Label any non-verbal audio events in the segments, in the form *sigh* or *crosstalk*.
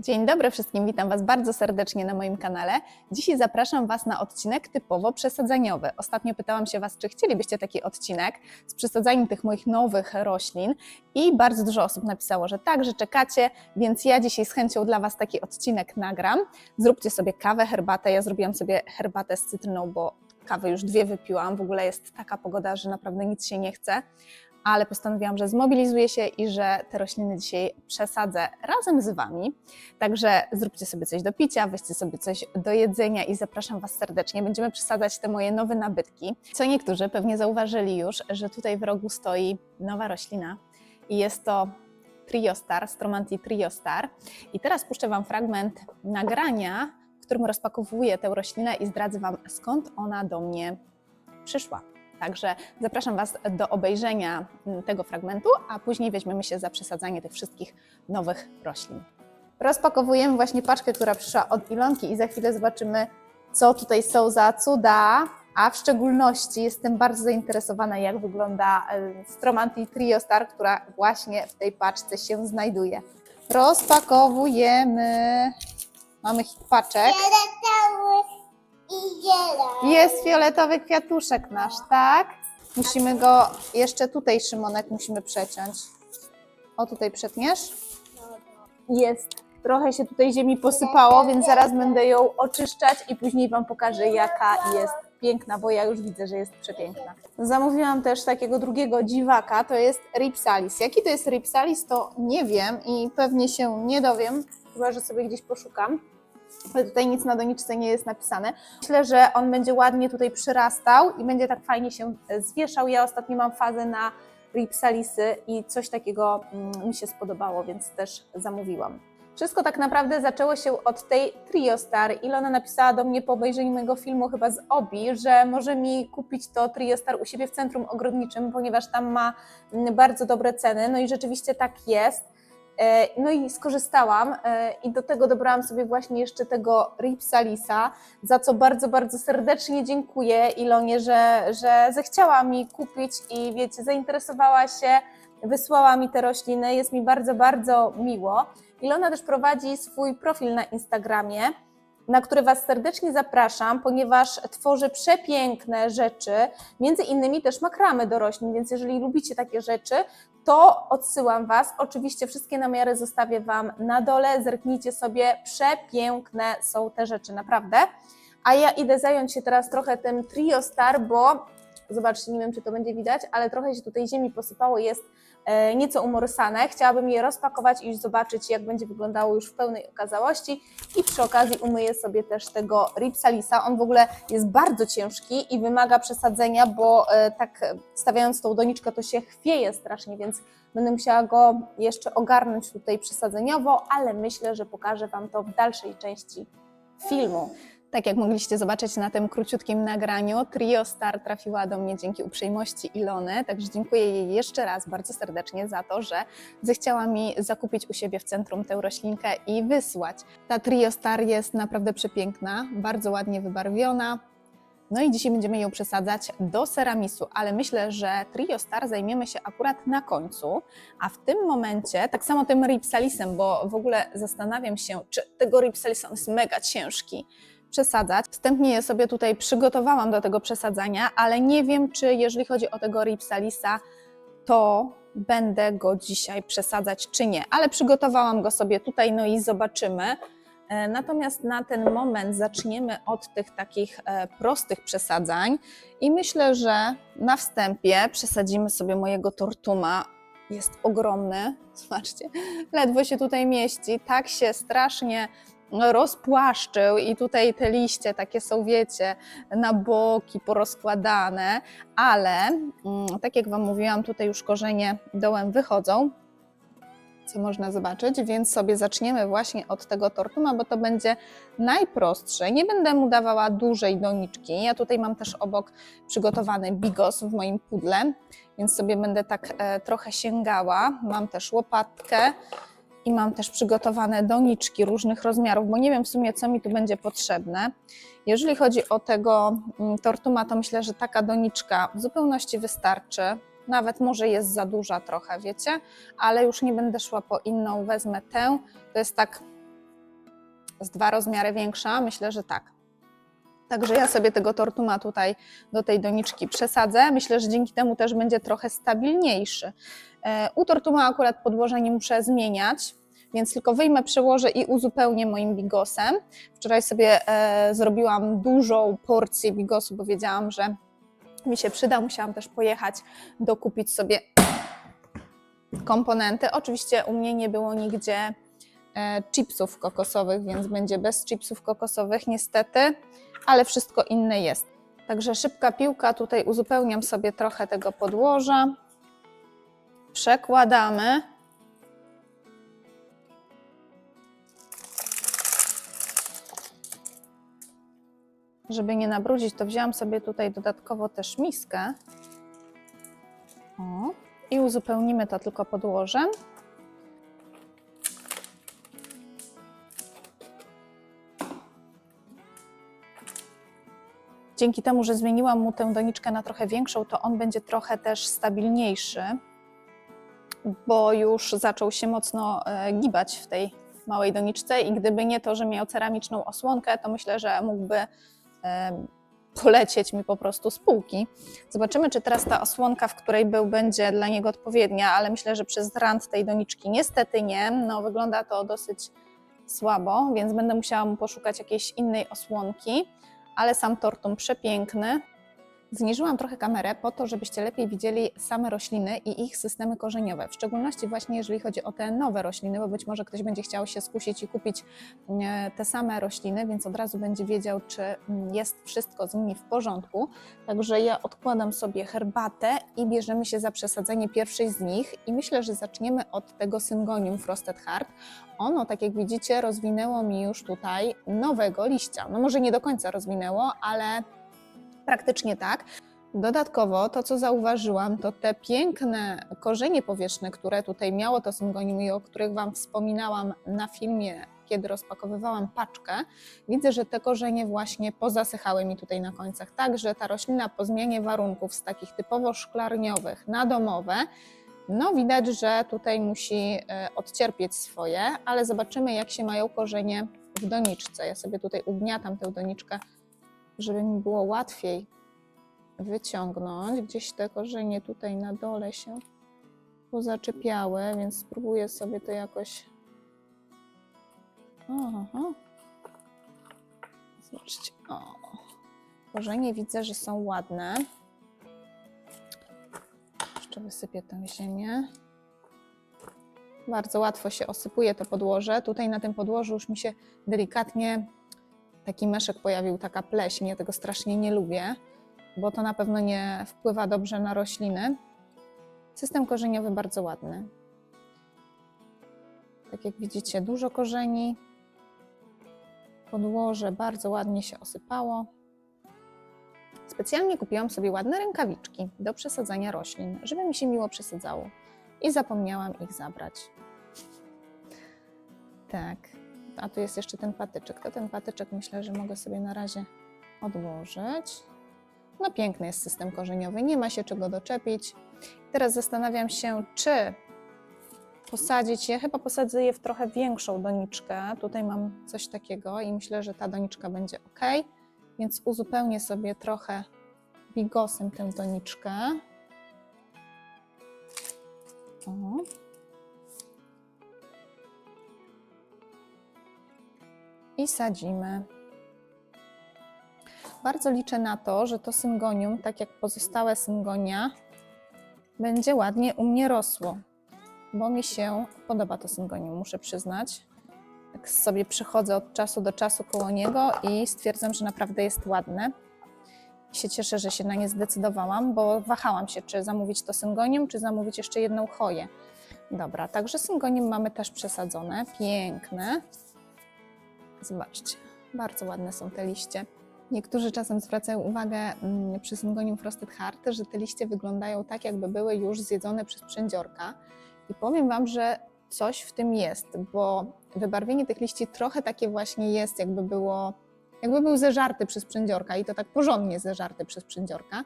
Dzień dobry wszystkim, witam Was bardzo serdecznie na moim kanale. Dzisiaj zapraszam Was na odcinek typowo przesadzaniowy. Ostatnio pytałam się Was, czy chcielibyście taki odcinek z przesadzaniem tych moich nowych roślin i bardzo dużo osób napisało, że tak, że czekacie, więc ja dzisiaj z chęcią dla Was taki odcinek nagram. Zróbcie sobie kawę, herbatę. Ja zrobiłam sobie herbatę z cytryną, bo kawy już dwie wypiłam. W ogóle jest taka pogoda, że naprawdę nic się nie chce ale postanowiłam, że zmobilizuję się i że te rośliny dzisiaj przesadzę razem z Wami. Także zróbcie sobie coś do picia, weźcie sobie coś do jedzenia i zapraszam Was serdecznie. Będziemy przesadzać te moje nowe nabytki. Co niektórzy pewnie zauważyli już, że tutaj w rogu stoi nowa roślina i jest to Triostar, Stromanti Triostar. I teraz puszczę Wam fragment nagrania, w którym rozpakowuję tę roślinę i zdradzę Wam skąd ona do mnie przyszła. Także zapraszam Was do obejrzenia mm, tego fragmentu, a później weźmiemy się za przesadzanie tych wszystkich nowych roślin. Rozpakowujemy właśnie paczkę, która przyszła od Ilonki i za chwilę zobaczymy, co tutaj są za cuda, a w szczególności jestem bardzo zainteresowana, jak wygląda e, Stromanti Trio Star, która właśnie w tej paczce się znajduje. Rozpakowujemy. Mamy paczek. I zielony. Jest fioletowy kwiatuszek nasz, tak? Musimy go jeszcze tutaj, Szymonek, musimy przeciąć. O, tutaj przetniesz? Jest. Trochę się tutaj ziemi posypało, więc zaraz będę ją oczyszczać i później Wam pokażę, jaka jest piękna, bo ja już widzę, że jest przepiękna. Zamówiłam też takiego drugiego dziwaka, to jest Ripsalis. Jaki to jest Ripsalis, to nie wiem i pewnie się nie dowiem, chyba że sobie gdzieś poszukam. Tutaj nic na doniczce nie jest napisane. Myślę, że on będzie ładnie tutaj przyrastał i będzie tak fajnie się e, zwieszał. Ja ostatnio mam fazę na Ripsalisy i coś takiego mm, mi się spodobało, więc też zamówiłam. Wszystko tak naprawdę zaczęło się od tej Trio Star. Ilona napisała do mnie po obejrzeniu mojego filmu chyba z Obi, że może mi kupić to Trio Star u siebie w centrum ogrodniczym, ponieważ tam ma mm, bardzo dobre ceny. No i rzeczywiście tak jest. E, No i skorzystałam e, i do tego dobrałam sobie właśnie jeszcze tego Ripsalisa, za co bardzo, bardzo serdecznie dziękuję Ilonie, że, że zechciała mi kupić i wiecie, zainteresowała się, wysłała mi te rośliny, jest mi bardzo, bardzo miło. Ilona też prowadzi swój profil na Instagramie, na który Was serdecznie zapraszam, ponieważ tworzy przepiękne rzeczy, między innymi też makramy do roślin, więc jeżeli lubicie takie rzeczy, to odsyłam Was. Oczywiście wszystkie namiary zostawię Wam na dole, zerknijcie sobie, przepiękne są te rzeczy, naprawdę. A ja idę zająć się teraz trochę tym Trio Star, bo zobaczcie, nie wiem czy to będzie widać, ale trochę się tutaj ziemi posypało, jest nieco umorsane. Chciałabym je rozpakować i zobaczyć, jak będzie wyglądało już w pełnej okazałości. I przy okazji umyję sobie też tego Ripsalisa. On w ogóle jest bardzo ciężki i wymaga przesadzenia, bo e, tak e, stawiając tą doniczkę to się chwieje strasznie, więc będę musiała go jeszcze ogarnąć tutaj przesadzeniowo, ale myślę, że pokażę Wam to w dalszej części filmu. Tak jak mogliście zobaczyć na tym króciutkim nagraniu, Trio Star trafiła do mnie dzięki uprzejmości Ilony, także dziękuję jej jeszcze raz bardzo serdecznie za to, że zechciała mi zakupić u siebie w centrum tę roślinkę i wysłać. Ta Trio Star jest naprawdę przepiękna, bardzo ładnie wybarwiona. No i dzisiaj będziemy ją przesadzać do ceramisu, ale myślę, że Trio Star zajmiemy się akurat na końcu, a w tym momencie, tak samo tym Ripsalisem, bo w ogóle zastanawiam się, czy tego Ripsalisa jest mega ciężki, przesadzać. Wstępnie je sobie tutaj przygotowałam do tego przesadzania, ale nie wiem, czy jeżeli chodzi o tego Ripsalisa, to będę go dzisiaj przesadzać, czy nie. Ale przygotowałam go sobie tutaj, no i zobaczymy. E, Natomiast na ten moment zaczniemy od tych takich e, prostych przesadzań i myślę, że na wstępie przesadzimy sobie mojego tortuma. Jest ogromny, *laughs* zobaczcie, ledwo się tutaj mieści, tak się strasznie rozpłaszczył i tutaj te liście takie są, wiecie, na boki porozkładane, ale mm, tak jak Wam mówiłam, tutaj już korzenie dołem wychodzą, co można zobaczyć, więc sobie zaczniemy właśnie od tego tortuma, bo to będzie najprostsze. Nie będę mu dawała dużej doniczki. Ja tutaj mam też obok przygotowany bigos w moim pudle, więc sobie będę tak e, trochę sięgała. Mam też łopatkę i mam też przygotowane doniczki różnych rozmiarów, bo nie wiem w sumie, co mi tu będzie potrzebne. Jeżeli chodzi o tego mm, tortuma, to myślę, że taka doniczka w zupełności wystarczy. Nawet może jest za duża trochę, wiecie, ale już nie będę szła po inną, wezmę tę. To jest tak z dwa rozmiary większa? Myślę, że tak. Także ja sobie tego tortuma tutaj do tej doniczki przesadzę. Myślę, że dzięki temu też będzie trochę stabilniejszy. E, U tortuma akurat podłoże nie muszę zmieniać, więc tylko wyjmę, przełożę i uzupełnię moim bigosem. Wczoraj sobie e, zrobiłam dużą porcję bigosu, bo wiedziałam, że mi się przyda. Musiałam też pojechać dokupić sobie komponenty. Oczywiście u mnie nie było nigdzie e, chipsów kokosowych, więc będzie bez chipsów kokosowych niestety, ale wszystko inne jest. Także szybka piłka, tutaj uzupełniam sobie trochę tego podłoża. Przekładamy. Żeby nie nabrudzić, to wzięłam sobie tutaj dodatkowo też miskę. O. I uzupełnimy to tylko podłożem. Dzięki temu, że zmieniłam mu tę doniczkę na trochę większą, to on będzie trochę też stabilniejszy, bo już zaczął się mocno e, gibać w tej małej doniczce i gdyby nie to, że miał ceramiczną osłonkę, to myślę, że mógłby e, polecieć mi po prostu z półki. Zobaczymy, czy teraz ta osłonka, w której był, będzie dla niego odpowiednia, ale myślę, że przez rand tej doniczki niestety nie. No, wygląda to dosyć słabo, więc będę musiała mu poszukać jakiejś innej osłonki, ale sam tortum przepiękny. Zniżyłam trochę kamerę po to, żebyście lepiej widzieli same rośliny i ich systemy korzeniowe, w szczególności właśnie jeżeli chodzi o te nowe rośliny, bo być może ktoś będzie chciał się skusić i kupić e, te same rośliny, więc od razu będzie wiedział, czy mm, jest wszystko z nimi w porządku. Także ja odkładam sobie herbatę i bierzemy się za przesadzenie pierwszej z nich i myślę, że zaczniemy od tego syngonium Frosted Heart. Ono, tak jak widzicie, rozwinęło mi już tutaj nowego liścia. No może nie do końca rozwinęło, ale praktycznie tak. Dodatkowo to, co zauważyłam, to te piękne korzenie powierzchne, które tutaj miało to syngonium i o których Wam wspominałam na filmie, kiedy rozpakowywałam paczkę, widzę, że te korzenie właśnie pozasychały mi tutaj na końcach. Także ta roślina po zmianie warunków z takich typowo szklarniowych na domowe, no widać, że tutaj musi e, odcierpieć swoje, ale zobaczymy, jak się mają korzenie w doniczce. Ja sobie tutaj ugniatam tę doniczkę żeby mi było łatwiej wyciągnąć. Gdzieś te korzenie tutaj na dole się pozaczepiały, więc spróbuję sobie to jakoś. Aha. Zobaczcie. O. Korzenie widzę, że są ładne. Jeszcze wysypię tę ziemię. Bardzo łatwo się osypuje to podłoże. Tutaj na tym podłożu już mi się delikatnie taki meszek pojawił, taka pleśń. Ja tego strasznie nie lubię, bo to na pewno nie wpływa dobrze na rośliny. System korzeniowy bardzo ładny. Tak jak widzicie, dużo korzeni. Podłoże bardzo ładnie się osypało. Specjalnie kupiłam sobie ładne rękawiczki do przesadzania roślin, żeby mi się miło przesadzało. I zapomniałam ich zabrać. Tak, a tu jest jeszcze ten patyczek. To ten patyczek myślę, że mogę sobie na razie odłożyć. No piękny jest system korzeniowy, nie ma się czego doczepić. Teraz zastanawiam się, czy posadzić je. Chyba posadzę je w trochę większą doniczkę. Tutaj mam coś takiego i myślę, że ta doniczka będzie ok. Więc uzupełnię sobie trochę bigosem tę doniczkę. O. i sadzimy. Bardzo liczę na to, że to syngonium, tak jak pozostałe syngonia, będzie ładnie u mnie rosło, bo mi się podoba to syngonium, muszę przyznać. Tak sobie przychodzę od czasu do czasu koło niego i stwierdzam, że naprawdę jest ładne. I się cieszę, że się na nie zdecydowałam, bo wahałam się, czy zamówić to syngonium, czy zamówić jeszcze jedną choję. Dobra, także syngonium mamy też przesadzone, piękne. Zobaczcie, bardzo ładne są te liście. Niektórzy czasem zwracają uwagę mm, przy syngonium Frosted Heart, że te liście wyglądają tak, jakby były już zjedzone przez przędziorka. I powiem Wam, że coś w tym jest, bo wybarwienie tych liści trochę takie właśnie jest, jakby było, jakby był zeżarty przez przędziorka i to tak porządnie zeżarty przez przędziorka.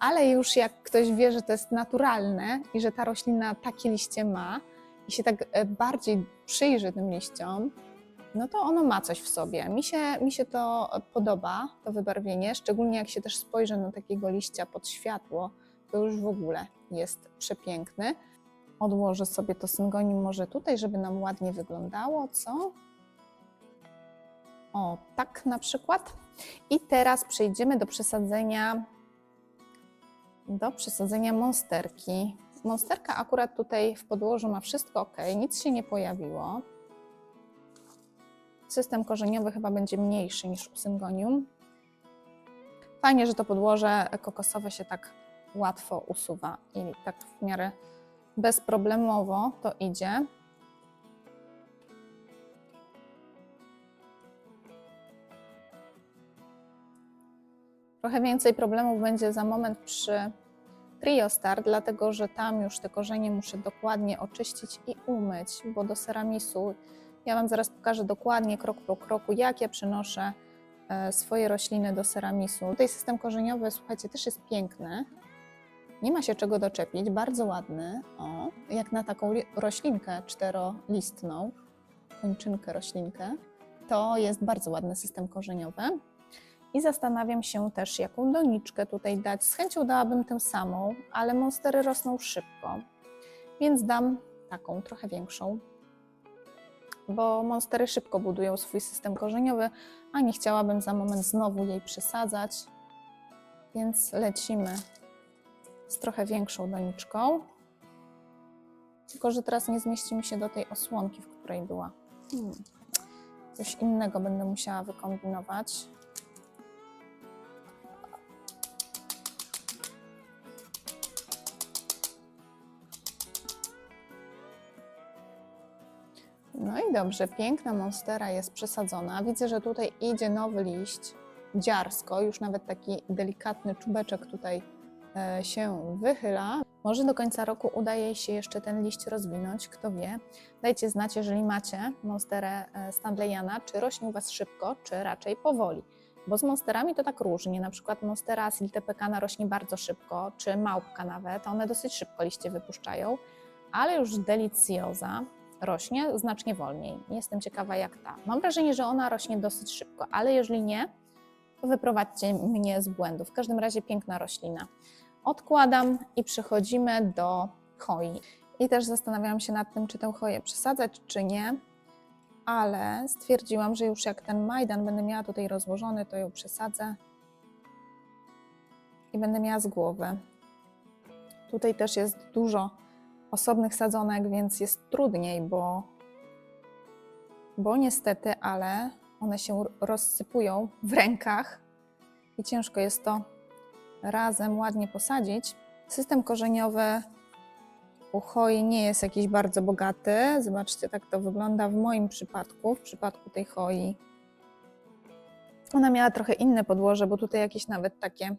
Ale już jak ktoś wie, że to jest naturalne i że ta roślina takie liście ma i się tak e, bardziej przyjrzy tym liściom, no to ono ma coś w sobie. Mi się, mi się to podoba, to wybarwienie, szczególnie jak się też spojrzy na takiego liścia pod światło, to już w ogóle jest przepiękny. Odłożę sobie to syngonim może tutaj, żeby nam ładnie wyglądało, co? O, tak na przykład. I teraz przejdziemy do przesadzenia do przesadzenia monsterki. Monsterka akurat tutaj w podłożu ma wszystko ok, nic się nie pojawiło. System korzeniowy chyba będzie mniejszy niż u syngonium. Fajnie, że to podłoże kokosowe się tak łatwo usuwa i tak w miarę bezproblemowo to idzie. Trochę więcej problemów będzie za moment przy Trio Star, dlatego że tam już te korzenie muszę dokładnie oczyścić i umyć, bo do ceramisu ja Wam zaraz pokażę dokładnie, krok po kroku, jak ja przynoszę e, swoje rośliny do ceramisu. Tutaj system korzeniowy, słuchajcie, też jest piękny. Nie ma się czego doczepić, bardzo ładny. O, jak na taką li- roślinkę czterolistną, kończynkę roślinkę, to jest bardzo ładny system korzeniowy. I zastanawiam się też, jaką doniczkę tutaj dać. Z chęcią dałabym tę samą, ale monstery rosną szybko, więc dam taką trochę większą, bo monstery szybko budują swój system korzeniowy, a nie chciałabym za moment znowu jej przesadzać, więc lecimy z trochę większą doniczką. Tylko, że teraz nie zmieści mi się do tej osłonki, w której była. Hmm. Coś innego będę musiała wykombinować. Dobrze, piękna monstera jest przesadzona. Widzę, że tutaj idzie nowy liść, dziarsko, już nawet taki delikatny czubeczek tutaj e, się wychyla. Może do końca roku uda jej się jeszcze ten liść rozwinąć, kto wie. Dajcie znać, jeżeli macie monsterę e, Stanleyana, czy rośnie u Was szybko, czy raczej powoli. Bo z monsterami to tak różnie. Na przykład monstera siltepekana rośnie bardzo szybko, czy małpka nawet. One dosyć szybko liście wypuszczają, ale już delicjoza rośnie znacznie wolniej. Jestem ciekawa, jak ta. Mam wrażenie, że ona rośnie dosyć szybko, ale jeżeli nie, to wyprowadźcie mnie z błędu. W każdym razie piękna roślina. Odkładam i przechodzimy do choi. I też zastanawiałam się nad tym, czy tę choję przesadzać, czy nie, ale stwierdziłam, że już jak ten majdan będę miała tutaj rozłożony, to ją przesadzę i będę miała z głowy. Tutaj też jest dużo osobnych sadzonek, więc jest trudniej, bo, bo niestety, ale one się rozsypują w rękach i ciężko jest to razem ładnie posadzić. System korzeniowy choi nie jest jakiś bardzo bogaty. Zobaczcie, tak to wygląda w moim przypadku, w przypadku tej choi. Ona miała trochę inne podłoże, bo tutaj jakieś nawet takie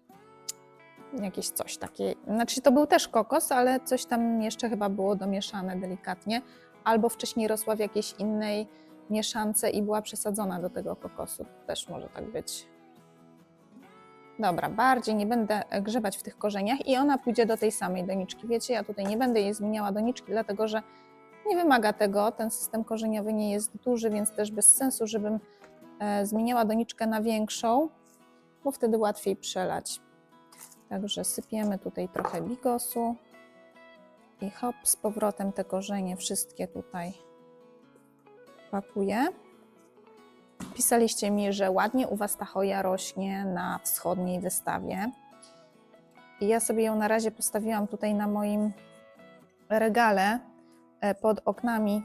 jakieś coś takie. Znaczy to był też kokos, ale coś tam jeszcze chyba było domieszane delikatnie, albo wcześniej rosła w jakiejś innej mieszance i była przesadzona do tego kokosu. Też może tak być. Dobra, bardziej nie będę grzebać w tych korzeniach i ona pójdzie do tej samej doniczki. Wiecie, ja tutaj nie będę jej zmieniała doniczki, dlatego że nie wymaga tego. Ten system korzeniowy nie jest duży, więc też bez sensu, żebym e, zmieniała doniczkę na większą, bo wtedy łatwiej przelać. Także sypiemy tutaj trochę bigosu i hop, z powrotem te korzenie wszystkie tutaj pakuję. Pisaliście mi, że ładnie u Was ta choja rośnie na wschodniej wystawie. I ja sobie ją na razie postawiłam tutaj na moim regale e, pod oknami,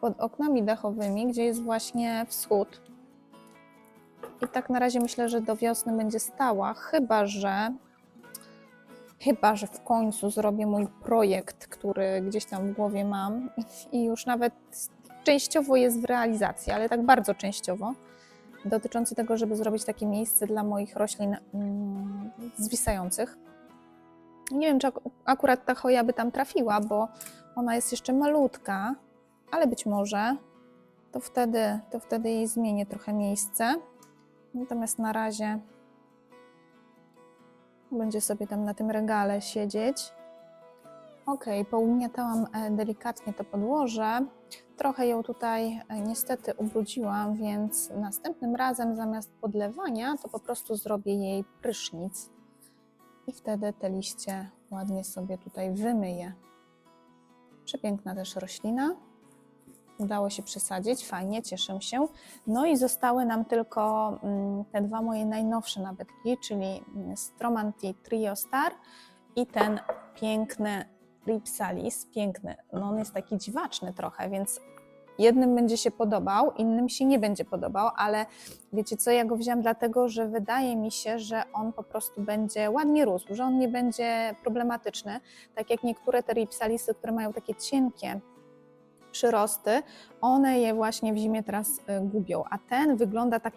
pod oknami dachowymi, gdzie jest właśnie wschód. I tak na razie myślę, że do wiosny będzie stała, chyba że chyba że w końcu zrobię mój projekt, który gdzieś tam w głowie mam *laughs* i już nawet częściowo jest w realizacji, ale tak bardzo częściowo, dotyczący tego, żeby zrobić takie miejsce dla moich roślin mm, zwisających. Nie wiem, czy ak- akurat ta choja by tam trafiła, bo ona jest jeszcze malutka, ale być może to wtedy, to wtedy jej zmienię trochę miejsce. Natomiast na razie będzie sobie tam na tym regale siedzieć. Ok, pougniatałam e, delikatnie to podłoże Trochę ją tutaj e, niestety ubrudziłam, więc następnym razem zamiast podlewania, to po prostu zrobię jej prysznic i wtedy te liście ładnie sobie tutaj wymyję. Przepiękna też roślina. Udało się przesadzić, fajnie, cieszę się. No i zostały nam tylko mm, te dwa moje najnowsze nabytki, czyli mm, Stromanti Trio Star i ten piękny Ripsalis. Piękny, no on jest taki dziwaczny trochę, więc jednym będzie się podobał, innym się nie będzie podobał, ale wiecie co, ja go wziąłam dlatego, że wydaje mi się, że on po prostu będzie ładnie rósł, że on nie będzie problematyczny, tak jak niektóre te Ripsalisy, które mają takie cienkie przyrosty, one je właśnie w zimie teraz y, gubią, a ten wygląda tak,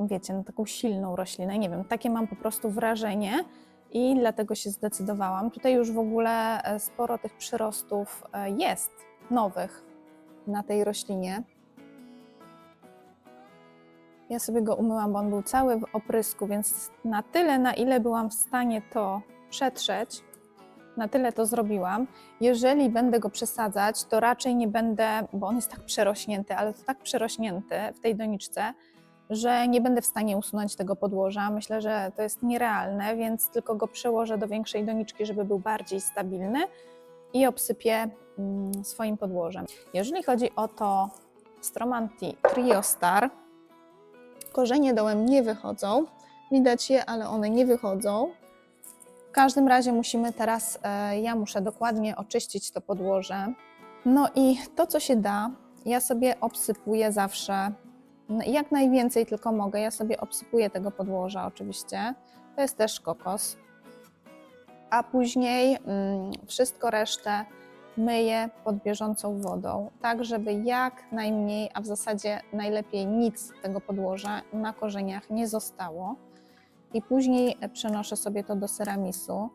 wiecie, na taką silną roślinę, nie wiem, takie mam po prostu wrażenie i dlatego się zdecydowałam. Tutaj już w ogóle e, sporo tych przyrostów e, jest, nowych na tej roślinie. Ja sobie go umyłam, bo on był cały w oprysku, więc na tyle, na ile byłam w stanie to przetrzeć, na tyle to zrobiłam. Jeżeli będę go przesadzać, to raczej nie będę, bo on jest tak przerośnięty, ale to tak przerośnięty w tej doniczce, że nie będę w stanie usunąć tego podłoża. Myślę, że to jest nierealne, więc tylko go przełożę do większej doniczki, żeby był bardziej stabilny i obsypię mm, swoim podłożem. Jeżeli chodzi o to Stromanti Trio Star, korzenie dołem nie wychodzą. Widać je, ale one nie wychodzą. Każdym razie musimy teraz, e, ja muszę dokładnie oczyścić to podłoże. No i to, co się da, ja sobie obsypuję zawsze jak najwięcej tylko mogę. Ja sobie obsypuję tego podłoża oczywiście. To jest też kokos. A później mm, wszystko resztę myję pod bieżącą wodą, tak żeby jak najmniej, a w zasadzie najlepiej nic tego podłoża na korzeniach nie zostało. I później przenoszę sobie to do ceramisu.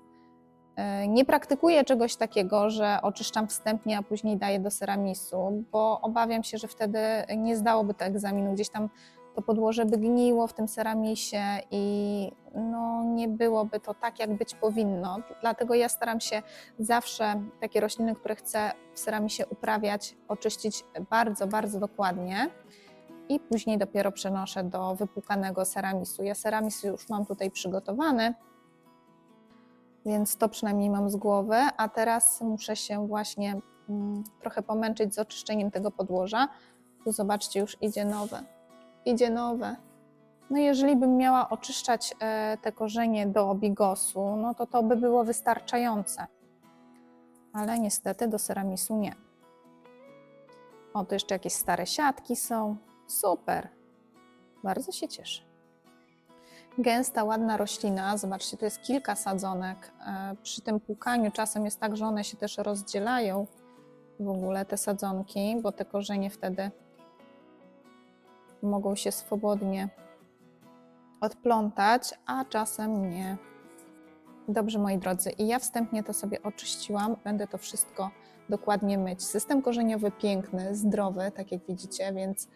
E, Nie praktykuję czegoś takiego, że oczyszczam wstępnie, a później daję do ceramisu, bo obawiam się, że wtedy nie zdałoby to egzaminu. Gdzieś tam to podłoże by gniło w tym ceramisie i no, nie byłoby to tak, jak być powinno. Dlatego ja staram się zawsze takie rośliny, które chcę w ceramisie uprawiać, oczyścić bardzo, bardzo dokładnie i później dopiero przenoszę do wypłukanego ceramisu. Ja ceramisu już mam tutaj przygotowany, więc to przynajmniej mam z głowy, a teraz muszę się właśnie mm, trochę pomęczyć z oczyszczeniem tego podłoża. Tu zobaczcie, już idzie nowe. Idzie nowe. No jeżeli bym miała oczyszczać e, te korzenie do bigosu, no to to by było wystarczające. Ale niestety do ceramisu nie. O, tu jeszcze jakieś stare siatki są. Super. Bardzo się cieszę. Gęsta, ładna roślina. Zobaczcie, tu jest kilka sadzonek. E, Przy tym płukaniu czasem jest tak, że one się też rozdzielają w ogóle, te sadzonki, bo te korzenie wtedy mogą się swobodnie odplątać, a czasem nie. Dobrze, moi drodzy, i ja wstępnie to sobie oczyściłam. Będę to wszystko dokładnie myć. System korzeniowy piękny, zdrowy, tak jak widzicie, więc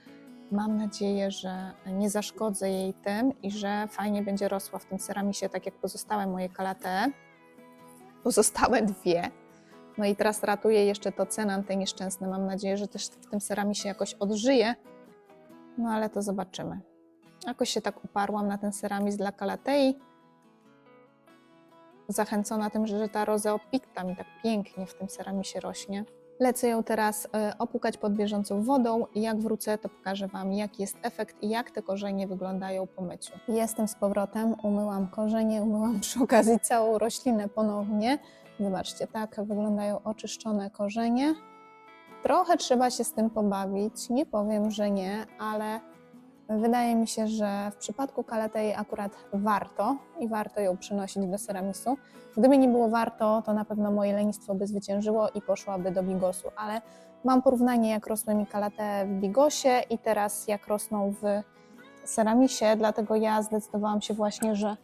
mam nadzieję, że nie zaszkodzę jej tym i że fajnie będzie rosła w tym ceramisie, tak jak pozostałe moje kalate. Pozostałe dwie. No i teraz ratuję jeszcze to cenan, te nieszczęsne. Mam nadzieję, że też w tym ceramisie jakoś odżyje. No ale to zobaczymy. Jakoś się tak uparłam na ten ceramis dla kalatei. Zachęcona tym, że ta rozeopicta mi tak pięknie w tym ceramisie rośnie. Lecę ją teraz e, opłukać pod bieżącą wodą i jak wrócę, to pokażę Wam, jaki jest efekt i jak te korzenie wyglądają po myciu. Jestem z powrotem, umyłam korzenie, umyłam przy okazji całą roślinę ponownie. Zobaczcie, tak wyglądają oczyszczone korzenie. Trochę trzeba się z tym pobawić, nie powiem, że nie, ale wydaje mi się, że w przypadku kalatei akurat warto i warto ją przynosić do ceramisu. Gdyby nie było warto, to na pewno moje lenistwo by zwyciężyło i poszłaby do bigosu, ale mam porównanie jak rosły mi kalate w bigosie i teraz jak rosną w ceramisie, dlatego ja zdecydowałam się właśnie, że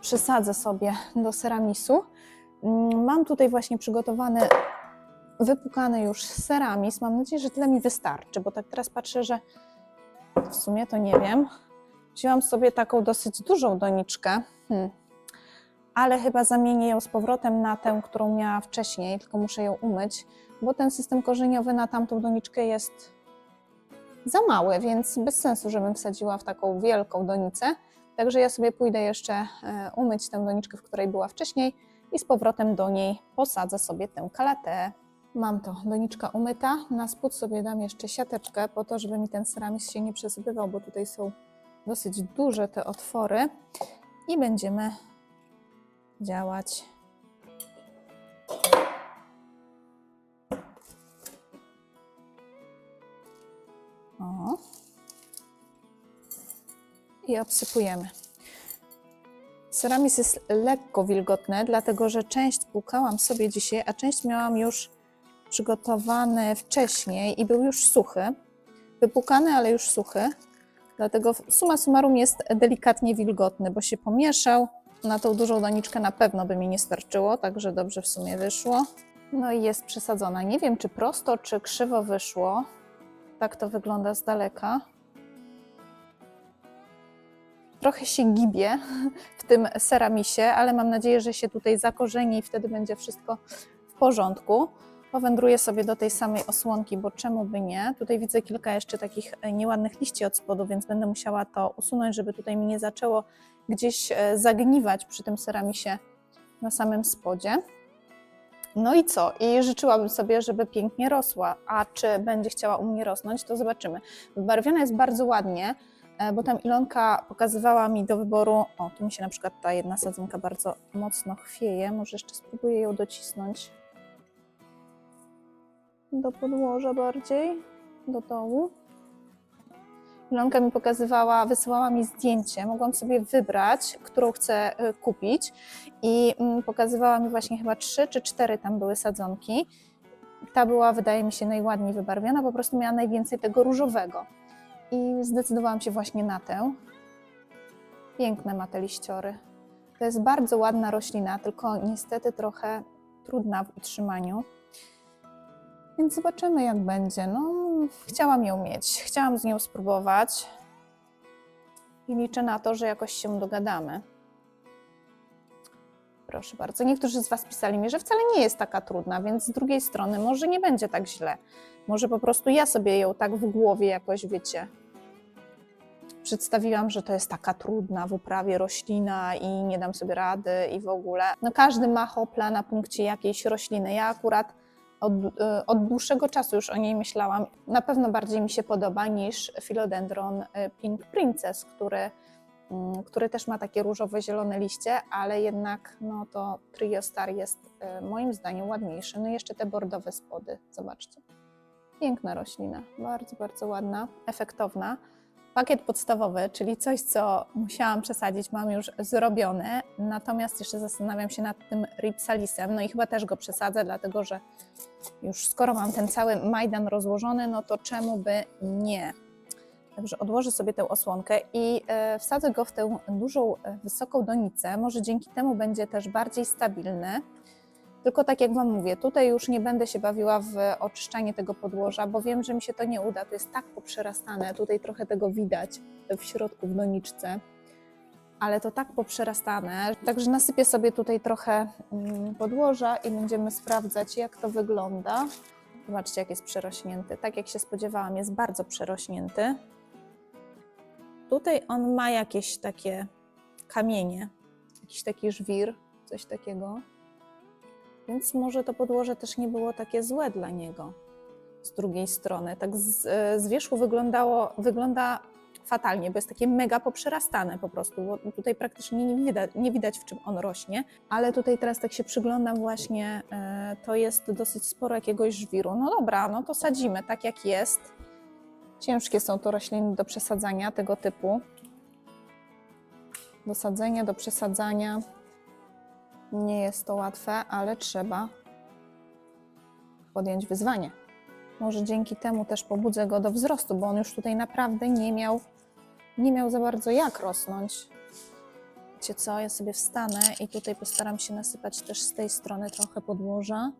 przysadzę sobie do ceramisu. Mm, Mam tutaj właśnie przygotowany wypukany już ceramis. Mam nadzieję, że tyle mi wystarczy, bo tak teraz patrzę, że w sumie to nie wiem. Wzięłam sobie taką dosyć dużą doniczkę. Hmm. ale chyba zamienię ją z powrotem na tę, którą miała wcześniej, tylko muszę ją umyć, bo ten system korzeniowy na tamtą doniczkę jest za mały, więc bez sensu, żebym wsadziła w taką wielką donicę. Także ja sobie pójdę jeszcze e, umyć tę doniczkę, w której była wcześniej i z powrotem do niej posadzę sobie tę kalatę. Mam to, doniczka umyta. Na spód sobie dam jeszcze siateczkę po to, żeby mi ten ceramis się nie przesypywał, bo tutaj są dosyć duże te otwory i będziemy działać. O. I obsypujemy. Ceramis jest lekko wilgotny, dlatego że część płukałam sobie dzisiaj, a część miałam już przygotowany wcześniej i był już suchy. Wypłukany, ale już suchy. Dlatego suma summarum jest delikatnie wilgotny, bo się pomieszał. Na tą dużą doniczkę na pewno by mi nie starczyło, także dobrze w sumie wyszło. No i jest przesadzona. Nie wiem, czy prosto, czy krzywo wyszło. Tak to wygląda z daleka. Trochę się gibie *laughs* w tym seramisie, ale mam nadzieję, że się tutaj zakorzeni i wtedy będzie wszystko w porządku. Powędruję sobie do tej samej osłonki, bo czemu by nie? Tutaj widzę kilka jeszcze takich e, nieładnych liści od spodu, więc będę musiała to usunąć, żeby tutaj mi nie zaczęło gdzieś e, zagniwać przy tym seramisie na samym spodzie. No i co? I życzyłabym sobie, żeby pięknie rosła. A czy będzie chciała u mnie rosnąć, to zobaczymy. Wybarwiona jest bardzo ładnie, e, bo tam Ilonka pokazywała mi do wyboru. O, tu mi się na przykład ta jedna sadzonka bardzo mocno chwieje. Może jeszcze spróbuję ją docisnąć do podłoża bardziej, do dołu. Ilonka mi pokazywała, wysyłała mi zdjęcie, mogłam sobie wybrać, którą chcę y, kupić i mm, pokazywała mi właśnie chyba trzy czy cztery tam były sadzonki. Ta była, wydaje mi się, najładniej wybarwiona, po prostu miała najwięcej tego różowego. I zdecydowałam się właśnie na tę. Piękne ma te liściory. To jest bardzo ładna roślina, tylko niestety trochę trudna w utrzymaniu. Więc zobaczymy, jak będzie. No, chciałam ją mieć, chciałam z nią spróbować i liczę na to, że jakoś się dogadamy. Proszę bardzo. Niektórzy z Was pisali mi, że wcale nie jest taka trudna, więc z drugiej strony może nie będzie tak źle. Może po prostu ja sobie ją tak w głowie jakoś, wiecie, przedstawiłam, że to jest taka trudna w uprawie roślina i nie dam sobie rady i w ogóle. No każdy ma hopla na punkcie jakiejś rośliny. Ja akurat od, y, od dłuższego czasu już o niej myślałam. Na pewno bardziej mi się podoba niż Philodendron y, Pink Princess, który, mm, który też ma takie różowo-zielone liście, ale jednak no, to Trio Star jest y, moim zdaniem ładniejszy. No i jeszcze te bordowe spody, zobaczcie. Piękna roślina, bardzo, bardzo ładna, efektowna. Pakiet podstawowy, czyli coś, co musiałam przesadzić, mam już zrobione, natomiast jeszcze zastanawiam się nad tym Ripsalisem, no i chyba też go przesadzę, dlatego że już skoro mam ten cały Majdan rozłożony, no to czemu by nie? Także odłożę sobie tę osłonkę i e, wsadzę go w tę dużą, e, wysoką donicę. Może dzięki temu będzie też bardziej stabilny. Tylko tak jak Wam mówię, tutaj już nie będę się bawiła w oczyszczanie tego podłoża, bo wiem, że mi się to nie uda. To jest tak poprzerastane, tutaj trochę tego widać w środku w doniczce, ale to tak poprzerastane. Także nasypię sobie tutaj trochę mm, podłoża i będziemy sprawdzać, jak to wygląda. Zobaczcie, jak jest przerośnięty. Tak jak się spodziewałam, jest bardzo przerośnięty. Tutaj on ma jakieś takie kamienie, jakiś taki żwir, coś takiego. Więc może to podłoże też nie było takie złe dla niego. Z drugiej strony, tak z, e, z wierzchu wyglądało, wygląda fatalnie, bo jest takie mega poprzerastane po prostu, bo tutaj praktycznie nie widać, nie widać w czym on rośnie, ale tutaj teraz tak się przyglądam właśnie, e, to jest dosyć sporo jakiegoś żwiru. No dobra, no to sadzimy tak jak jest. Ciężkie są to rośliny do przesadzania tego typu. Do sadzenia, do przesadzania. Nie jest to łatwe, ale trzeba podjąć wyzwanie. Może dzięki temu też pobudzę go do wzrostu, bo on już tutaj naprawdę nie miał, nie miał za bardzo jak rosnąć. Wiecie co, ja sobie wstanę i tutaj postaram się nasypać też z tej strony trochę podłoża,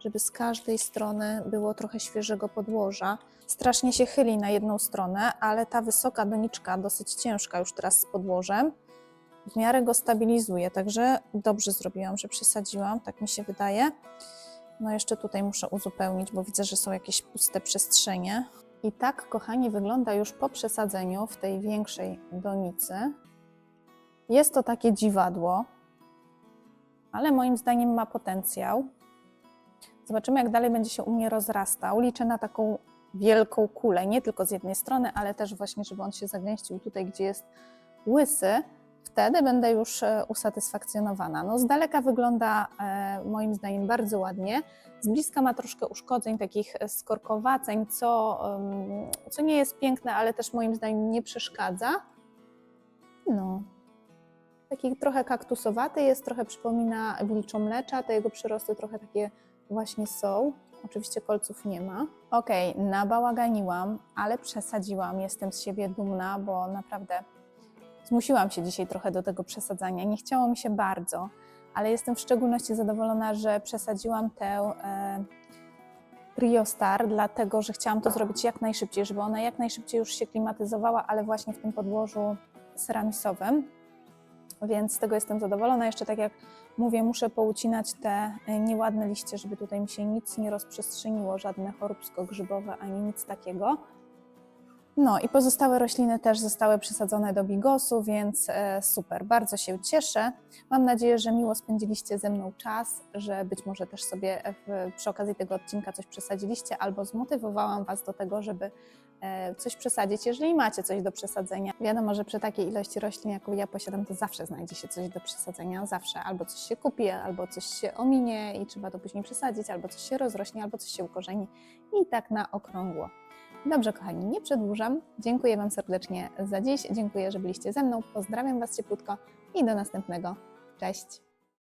żeby z każdej strony było trochę świeżego podłoża. Strasznie się chyli na jedną stronę, ale ta wysoka doniczka, dosyć ciężka już teraz z podłożem, w miarę go stabilizuje, także dobrze zrobiłam, że przesadziłam, tak mi się wydaje. No jeszcze tutaj muszę uzupełnić, bo widzę, że są jakieś puste przestrzenie. I tak, kochani, wygląda już po przesadzeniu w tej większej donicy. Jest to takie dziwadło, ale moim zdaniem ma potencjał. Zobaczymy, jak dalej będzie się u mnie rozrastał. Liczę na taką wielką kulę, nie tylko z jednej strony, ale też właśnie, żeby on się zagęścił tutaj, gdzie jest łysy. Wtedy będę już e, usatysfakcjonowana. No, z daleka wygląda e, moim zdaniem bardzo ładnie. Z bliska ma troszkę uszkodzeń, takich e, skorkowaceń, co, co nie jest piękne, ale też moim zdaniem nie przeszkadza. No, taki trochę kaktusowaty jest, trochę przypomina wilczą mlecza, te jego przyrosty trochę takie właśnie są. Oczywiście kolców nie ma. Okej, nabałaganiłam, ale przesadziłam. Jestem z siebie dumna, bo naprawdę zmusiłam się dzisiaj trochę do tego przesadzania. Nie chciało mi się bardzo, ale jestem w szczególności zadowolona, że przesadziłam tę e, Rio Star, dlatego że chciałam to zrobić jak najszybciej, żeby ona jak najszybciej już się klimatyzowała, ale właśnie w tym podłożu ceramisowym. Więc z tego jestem zadowolona. Jeszcze tak jak mówię, muszę poucinać te e, nieładne liście, żeby tutaj mi się nic nie rozprzestrzeniło, żadne choróbsko-grzybowe ani nic takiego. No i pozostałe rośliny też zostały przesadzone do bigosu, więc e, super, bardzo się cieszę. Mam nadzieję, że miło spędziliście ze mną czas, że być może też sobie w, przy okazji tego odcinka coś przesadziliście albo zmotywowałam Was do tego, żeby e, coś przesadzić, jeżeli macie coś do przesadzenia. Wiadomo, że przy takiej ilości roślin, jaką ja posiadam, to zawsze znajdzie się coś do przesadzenia, zawsze. Albo coś się kupi, albo coś się ominie i trzeba to później przesadzić, albo coś się rozrośnie, albo coś się ukorzeni i tak na okrągło. Dobrze, kochani, nie przedłużam. Dziękuję Wam serdecznie za dziś. Dziękuję, że byliście ze mną. Pozdrawiam Was cieplutko i do następnego. Cześć!